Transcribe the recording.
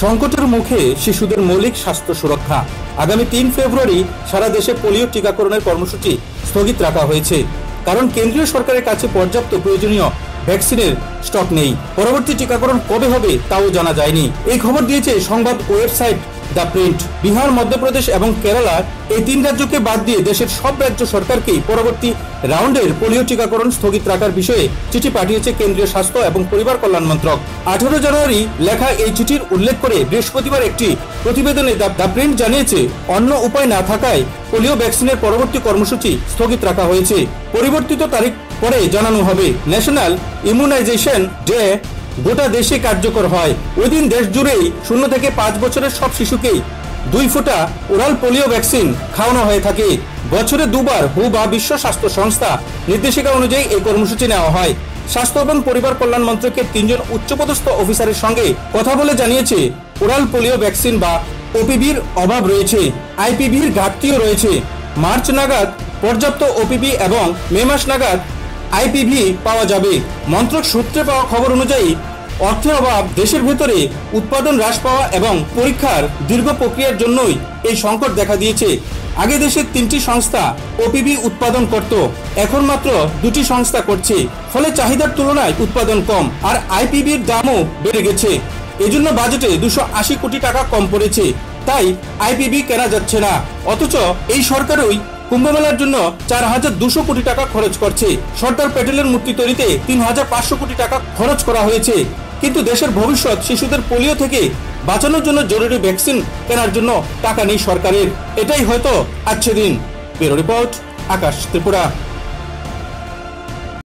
সংকটের মুখে শিশুদের মৌলিক স্বাস্থ্য সুরক্ষা। আগামী তিন ফেব্রুয়ারি সারা দেশে পোলিও টিকাকরণের কর্মসূচি স্থগিত রাখা হয়েছে। কারণ কেন্দ্রীয় সরকারের কাছে পর্যাপ্ত প্রয়োজনীয় ভ্যাকসিনের স্টক নেই। পরবর্তী টিকাকরণ কবে হবে তাও জানা যায়নি। এই খবর দিয়েছে সংবাদ website the print Bihar, Madhya Pradesh এবং কেরালা এই তিন রাজ্যকে বাদ দিয়ে দেশের সব রাজ্য সরকারকেই পরবর্তী রাউন্ডের পোলিও টিকাকরণ স্থগিত রাখার বিষয়ে চিঠি পাঠিয়েছে কেন্দ্রীয় স্বাস্থ্য এবং পরিবার কল্যাণ মন্ত্রক। আঠারো জানুয়ারি লেখা এই চিঠির উল্লেখ করে বৃহস্পতিবার একটি প্রতিবেদনে দ্য প্রিন্ট জানিয়েছে, অন্য উপায় না থাকায় পোলিও ভ্যাকসিনের পরবর্তী কর্মসূচি স্থগিত রাখা হয়েছে। পরিবর্তিত তারিখ পরে জানানো হবে। ন্যাশনাল ইমিউনাইজেশন ডে গোটা দেশে কার্যকর হয়। ওই দিন দেশ জুড়েই শূন্য থেকে পাঁচ বছরের সব শিশুকেই দুই ফোঁটা ওরাল পোলিও ভ্যাকসিন খাওয়ানো হয়ে থাকে। বছরে দুবার হু বা বিশ্ব স্বাস্থ্য সংস্থা নির্দেশিকা অনুযায়ী এই কর্মসূচি নেওয়া হয়। স্বাস্থ্য এবং পরিবার কল্যাণ মন্ত্রকের তিনজন উচ্চপদস্থ অফিসারের সঙ্গে কথা বলে জানিয়েছে, ওরাল পোলিও ভ্যাকসিন বা ওপিবির অভাব রয়েছে, আইপিভির ঘাটতিও রয়েছে। মার্চ নাগাদ পর্যাপ্ত ওপিবি এবং মে মাস নাগাদ আইপিভি পাওয়া যাবে। মন্ত্রক সূত্রে পাওয়া খবর অনুযায়ী, অর্থের অভাব দেশের ভেতরে উৎপাদন হ্রাস পাওয়া এবং পরীক্ষার দীর্ঘ প্রক্রিয়ার জন্যই এই সংকট দেখা দিয়েছে। আগে দেশের তিনটি সংস্থা ওপিবি উৎপাদন করত, এখন মাত্র দুটি সংস্থা করছে। ফলে চাহিদার তুলনায় উৎপাদন কম আর আইপিবির দামও বেড়ে গেছে। এজন্য বাজেটে দুশো আশি কোটি টাকা কম পড়েছে। তাই আইপিবি কেনা যাচ্ছে না। অথচ এই সরকারই কুম্ভমেলার জন্য চার হাজার দুশো কোটি টাকা খরচ করছে। সর্দার প্যাটেলের মূর্তি তৈরিতে তিন হাজার পাঁচশো কোটি টাকা খরচ করা হয়েছে। কিন্তু দেশের ভবিষ্যৎ শিশুদের পোলিও থেকে বাঁচানোর জন্য জরুরি ভ্যাকসিন কেনার জন্য টাকা নেই সরকারের। এটাই হয়তো আচ্ছে দিন ব্যুরো রিপোর্ট, আকাশ ত্রিপুরা।